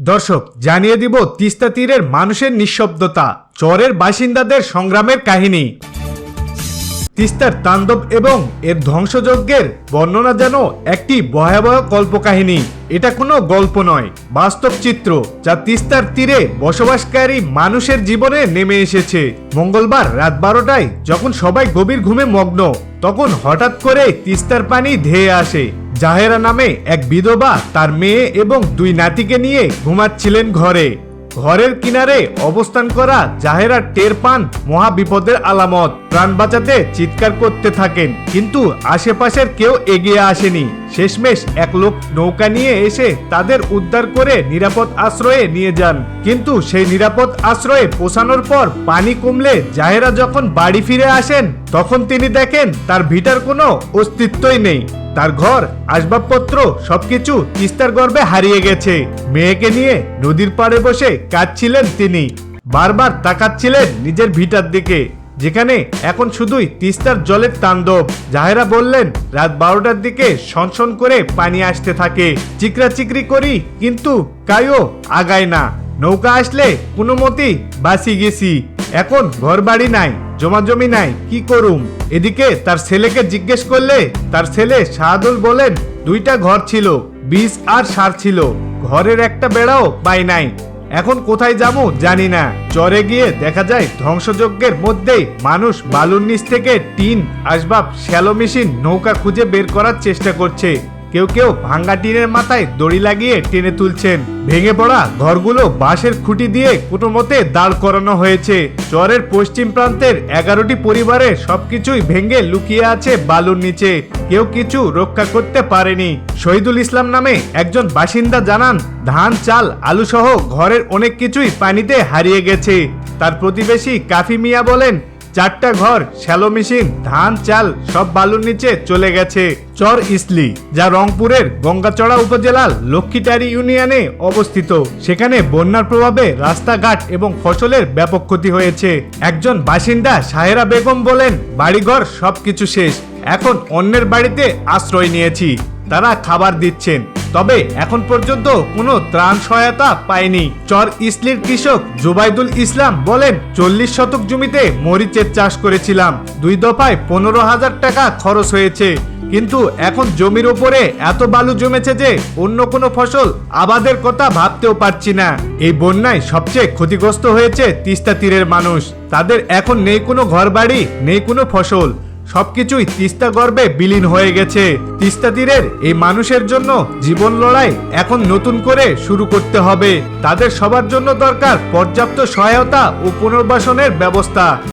দর্শক, জানিয়ে দিব তিস্তা তীরের মানুষের নিঃশব্দতা, চরের বাসিন্দাদের সংগ্রামের কাহিনী। তিস্তার তাণ্ডব এবং এর ধ্বংসযজ্ঞের বর্ণনা যেন একটি ভয়াবহ কল্পকাহিনী। এটা কোনো গল্প নয়, বাস্তব চিত্র, যা তিস্তার তীরে বসবাসকারী মানুষের জীবনে নেমে এসেছে। মঙ্গলবার রাত বারোটায় যখন সবাই গভীর ঘুমে মগ্ন, তখন হঠাৎ করে তিস্তার পানি ধেয়ে আসে। জাহেরা নামে এক বিধবা তার মেয়ে এবং দুই নাতিকে নিয়ে ঘুমাচ্ছিলেন ঘরে। ঘরের কিনারে অবস্থান করা জাহেরা টের পান মহা বিপদের আলামত। প্রাণ বাঁচাতে চিৎকার করতে থাকেন, কিন্তু আশেপাশের কেউ এগিয়ে আসেনি। শেষমেশ এক লোক নৌকা নিয়ে এসে তাদের উদ্ধার করে নিরাপদ আশ্রয়ে নিয়ে যান। কিন্তু সেই নিরাপদ আশ্রয়ে পৌঁছানোর পর পানি কমলে জাহেরা যখন বাড়ি ফিরে আসেন, তখন তিনি দেখেন তার ভিটার কোনো অস্তিত্বই নেই। তার ঘর, আসবাবপত্র সবকিছু তিস্তার গর্ভে হারিয়ে গেছে। মেয়েকে নিয়ে নদীর পাড়ে বসে কাঁদছিলেন তিনি। বারবার তাকাচ্ছিলেন নিজের ভিটার দিকে। যেখানে এখন শুধুই তিস্তার জলের তাণ্ডব। জাহেরা বললেন, রাত বারোটার দিকে সনসন করে পানি আসতে থাকে। চিকরা চিকরি করি, কিন্তু কায়ও আগায় না। নৌকা আসলে কোনো মতেই বাসি গেছি। এখন ঘর বাড়ি নাই জমা জমি নাই, কি করুম? এদিকে তার ছেলেকে জিজ্ঞেস করলে তার ছেলে শাহাদুল বলেন, দুইটা ঘর ছিল, বীজ আর সার ছিল। ঘরের একটা বেড়াও পাই নাই। এখন কোথায় যাব জানি না। চরে গিয়ে দেখা যায় ধ্বংসযজ্ঞের মধ্যেই মানুষ বালুর নিচ থেকে টিন, আসবাব, শ্যালো মেশিন নৌকা খুঁজে বের করার চেষ্টা করছে। কেউ কেউ ভাঙ্গা টিনের মাথায় দড়ি লাগিয়ে টেনে তুলছেন। ভেঙে পড়া ঘরগুলো বাঁশের খুঁটি দিয়ে কোনো মতে দাঁড় করানো হয়েছে। চরের পশ্চিম প্রান্তের এগারোটি পরিবারের সবকিছুই ভেঙে লুকিয়ে আছে বালুর নিচে। কেউ কিছু রক্ষা করতে পারেনি। শহীদুল ইসলাম নামে একজন বাসিন্দা জানান, ধান, চাল আলু সহ ঘরের অনেক কিছুই পানিতে হারিয়ে গেছে। তার প্রতিবেশী কাফি মিয়া বলেন চারটা ঘর, শ্যালো মেশিন, ধান, চাল, সব বালুর নিচে চলে গেছে। চর ইসলি, যা রংপুরের গঙ্গাচড়া উপজেলার লক্ষ্মীটারি ইউনিয়নে অবস্থিত। সেখানে বন্যার প্রভাবে রাস্তাঘাট এবং ফসলের ব্যাপক ক্ষতি হয়েছে। একজন বাসিন্দা সাহেরা বেগম বলেন, বাড়িঘর সবকিছু শেষ। এখন অন্যের বাড়িতে আশ্রয় নিয়েছি। তারা খাবার দিচ্ছেন। তবে এখন পর্যন্ত কোনো ত্রাণ সহায়তা পায়নি। চর ইসলির কৃষক জুবাইদুল ইসলাম বলেন, চল্লিশ শতক জমিতে মরিচের চাষ করেছিলাম। দুই দফায় পনেরো হাজার টাকা খরচ হয়েছে। কিন্তু এখন জমির ওপরে এত বালু জমেছে যে অন্য কোনো ফসল আবাদের কথা ভাবতেও পারছি না। এই বন্যায় সবচেয়ে ক্ষতিগ্রস্ত হয়েছে তিস্তা তীরের মানুষ। তাদের এখন নেই কোনো ঘরবাড়ি, নেই কোনো ফসল। সবকিছুই তিস্তা গর্বে বিলীন হয়ে গেছে। তিস্তা তীরের এই মানুষের জন্য জীবন লড়াই এখন নতুন করে শুরু করতে হবে। তাদের সবার জন্য দরকার পর্যাপ্ত সহায়তা ও পুনর্বাসনের ব্যবস্থা।